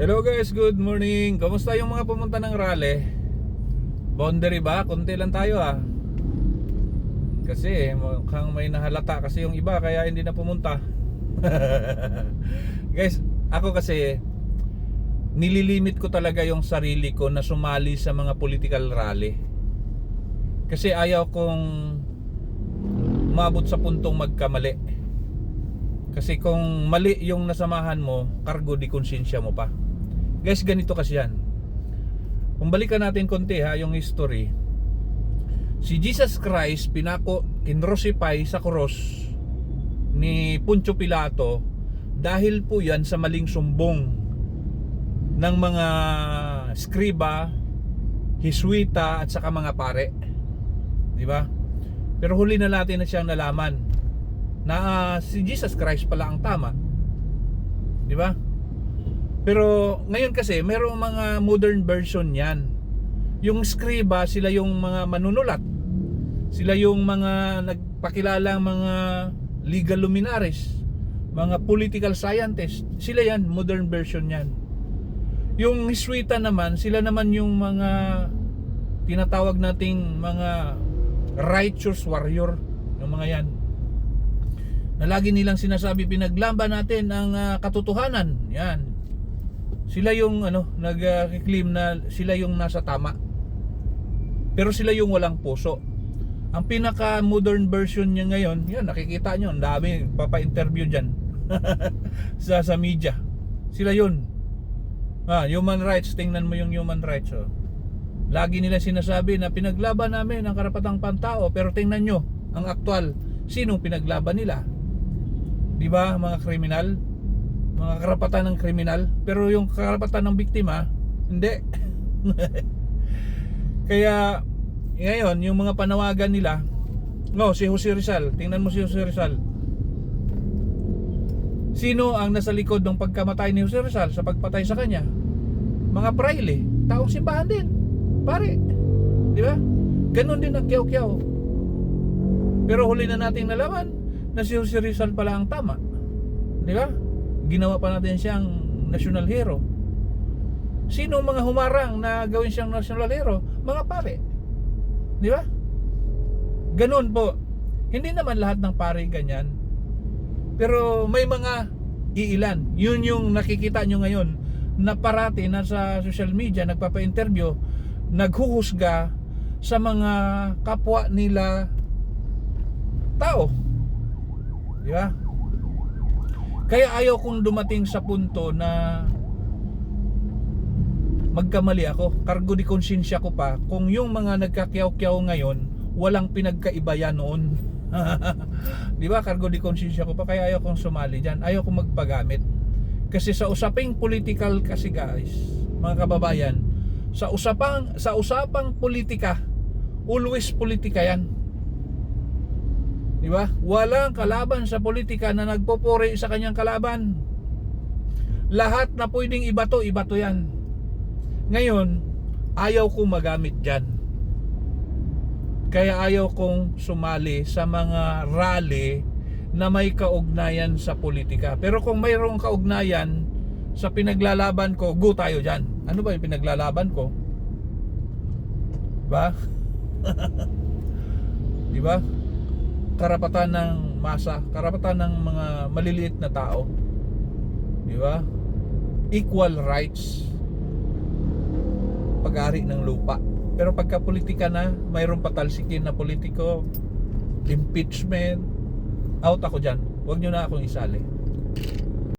Hello guys, good morning. Kamusta yung mga pumunta ng rally? Boundary ba? Kunti lang tayo ah. Kasi mukhang may nahalata kasi yung iba kaya hindi na pumunta. guys, ako kasi nililimit ko talaga yung sarili ko na sumali sa mga political rally. Kasi ayaw kong mabot sa puntong magkamali. Kasi kung mali yung nasamahan mo, kargo di konsensya mo pa. Guys, ganito kasi yan. Kung natin konti ha, yung history. Si Jesus Christ, pinako, kinrosify sa cross ni Puncho Pilato dahil po yan sa maling sumbong ng mga skriba, hiswita at saka mga pare. Di ba? Pero huli na natin na siyang nalaman na ah, si Jesus Christ pala ang tama. Di ba? Pero ngayon kasi mayroong mga modern version yan. Yung scriba, sila yung mga manunulat. Sila yung mga nagpakilalang mga legal luminaries, mga political scientists. Sila yan, modern version yan. Yung Hiswita naman, sila naman yung mga tinatawag nating mga righteous warrior. Yung mga yan na lagi nilang sinasabi pinaglaban natin ang ah, katotohanan. Yan. Sila yung ano nag-claim na sila yung nasa tama. Pero sila yung walang puso. Ang pinaka modern version niya ngayon, yan nakikita niyo, ang dami papa-interview diyan sa sa media. Sila yun. Ah, human rights, tingnan mo yung human rights. Oh. Lagi nila sinasabi na pinaglaban namin ang karapatang pantao, pero tingnan nyo ang aktual, sinong pinaglaban nila? Di ba mga kriminal? Mga karapatan ng kriminal, pero yung karapatan ng biktima, hindi. Kaya ngayon, yung mga panawagan nila, no, si Jose Rizal, tingnan mo si Jose Rizal. Sino ang nasa likod ng pagkamatay ni Jose Rizal sa pagpatay sa kanya? Mga praile, taong simbahan din. Pare, di ba? Ganon din ang kiyaw-kiyaw. Pero huli na nating nalaman na si Jose Rizal pala ang tama. Di ba? Ginawa pa natin siyang national hero. Sino mga humarang na gawin siyang national hero? Mga pare. Di ba? Ganun po. Hindi naman lahat ng pare ganyan. Pero may mga iilan. Yun yung nakikita nyo ngayon na parati na sa social media nagpapa-interview, naghuhusga sa mga kapwa nila tao. Di ba? Kaya ayaw kong dumating sa punto na magkamali ako. Kargo di konsensya ko pa kung yung mga nagkakyaw-kyaw ngayon walang pinagkaiba yan noon. di ba? Kargo di konsensya ko pa kaya ayaw kong sumali diyan. Ayaw kong magpagamit. Kasi sa usaping political kasi guys, mga kababayan, sa usapang sa usapang politika, always politika 'yan. Di ba? Walang kalaban sa politika na nagpopore sa kanyang kalaban. Lahat na pwedeng ibato, ibato 'yan. Ngayon, ayaw kong magamit dyan. Kaya ayaw kong sumali sa mga rally na may kaugnayan sa politika. Pero kung mayroong kaugnayan sa pinaglalaban ko, go tayo dyan. Ano ba yung pinaglalaban ko? Diba? diba? Karapatan ng masa, karapatan ng mga maliliit na tao. Diba? Equal rights pag-ari ng lupa. Pero pagka politika na, mayroong patalsikin na politiko, impeachment, out ako dyan. Huwag nyo na akong isali.